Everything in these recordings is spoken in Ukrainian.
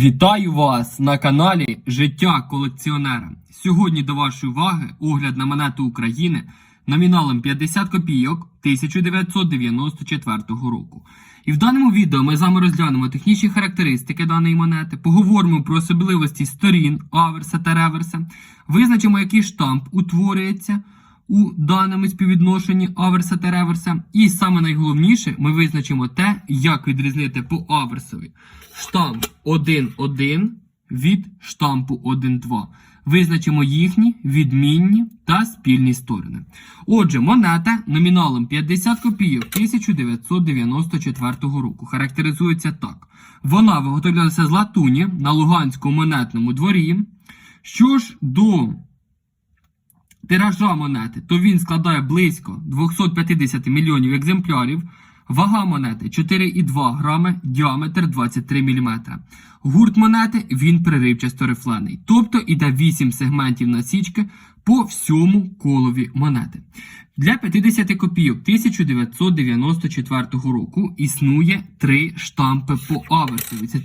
Вітаю вас на каналі Життя колекціонера. Сьогодні до вашої уваги огляд на монету України номіналом 50 копійок 1994 року. І в даному відео ми з вами розглянемо технічні характеристики даної монети, поговоримо про особливості сторін аверса та реверса, визначимо, який штамп утворюється у даному співвідношенні аверса та реверса. І саме найголовніше, ми визначимо те, як відрізнити по аверсові штамп 1.1 від штампу 1.2. Визначимо їхні відмінні та спільні сторони. Отже, монета номіналом 50 копійок 1994 року характеризується так. Вона виготовлялася з латуні на Луганському монетному дворі. Що ж до тиража монети, то він складає близько 250 мільйонів екземплярів. Вага монети 4,2 грами, діаметр 23 мм. Гурт монети він приривчасто рифлений, тобто іде 8 сегментів насічки по всьому колові монети. Для 50 копійок 1994 року існує три штампи по аверсові. Це,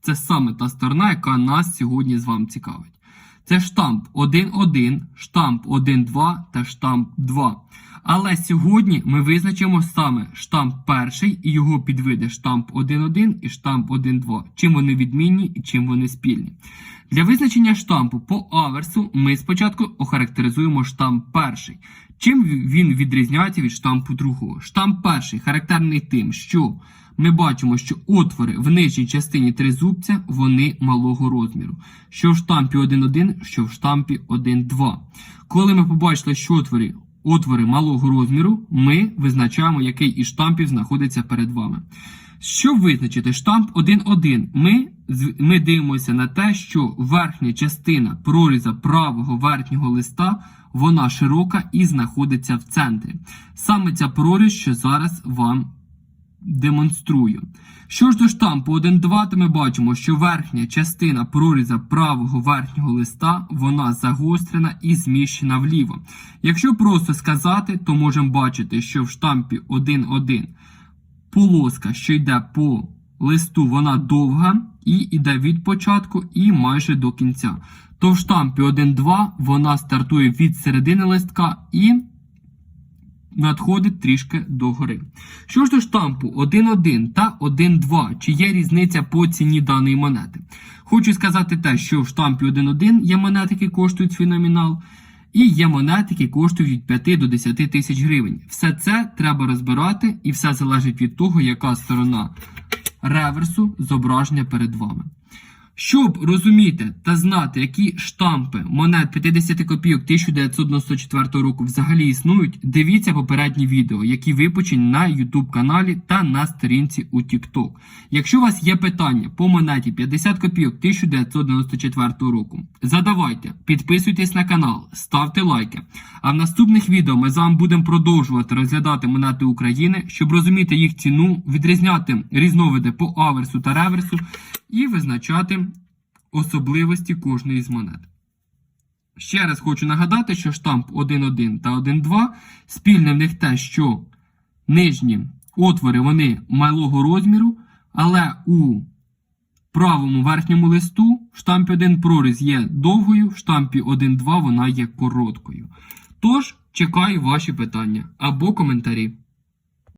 це саме та сторона, яка нас сьогодні з вами цікавить. Це штамп 1.1, штамп 1.2 та штамп 2. Але сьогодні ми визначимо саме штамп перший і його підвиди штамп 1.1 і штамп 1.2. Чим вони відмінні і чим вони спільні. Для визначення штампу по аверсу ми спочатку охарактеризуємо штамп перший. Чим він відрізняється від штампу другого? Штамп перший характерний тим, що ми бачимо, що отвори в нижній частині тризубця вони малого розміру. Що в штампі 1.1, що в штампі 1.2. Коли ми побачили, що отвори, отвори малого розміру, ми визначаємо, який із штампів знаходиться перед вами. Щоб визначити штамп 1.1, ми, ми дивимося на те, що верхня частина проріза правого верхнього листа вона широка і знаходиться в центрі. Саме ця проріз, що зараз вам демонструю. Що ж до штампу 1.2, то ми бачимо, що верхня частина проріза правого верхнього листа вона загострена і зміщена вліво. Якщо просто сказати, то можемо бачити, що в штампі 1.1 полоска, що йде по листу, вона довга і йде від початку і майже до кінця. То в штампі 1.2 вона стартує від середини листка і надходить трішки догори. Що ж до штампу 1.1 та 1.2, чи є різниця по ціні даної монети? Хочу сказати те, що в штампі 1.1 є монети, які коштують свій номінал, і є монети, які коштують від 5 до 10 тисяч гривень. Все це треба розбирати, і все залежить від того, яка сторона реверсу зображення перед вами. Щоб розуміти та знати, які штампи монет 50 копійок 1994 року взагалі існують, дивіться попередні відео, які випущені на YouTube каналі та на сторінці у TikTok. Якщо у вас є питання по монеті 50 копійок 1994 року, задавайте, підписуйтесь на канал, ставте лайки. А в наступних відео ми з вами будемо продовжувати розглядати монети України, щоб розуміти їх ціну, відрізняти різновиди по аверсу та реверсу і визначати особливості кожної з монет. Ще раз хочу нагадати, що штамп 1.1 та 1.2 спільне в них те, що нижні отвори вони малого розміру, але у правому верхньому листу в штампі 1 проріз є довгою, в штампі 1.2 вона є короткою. Тож, чекаю ваші питання або коментарі.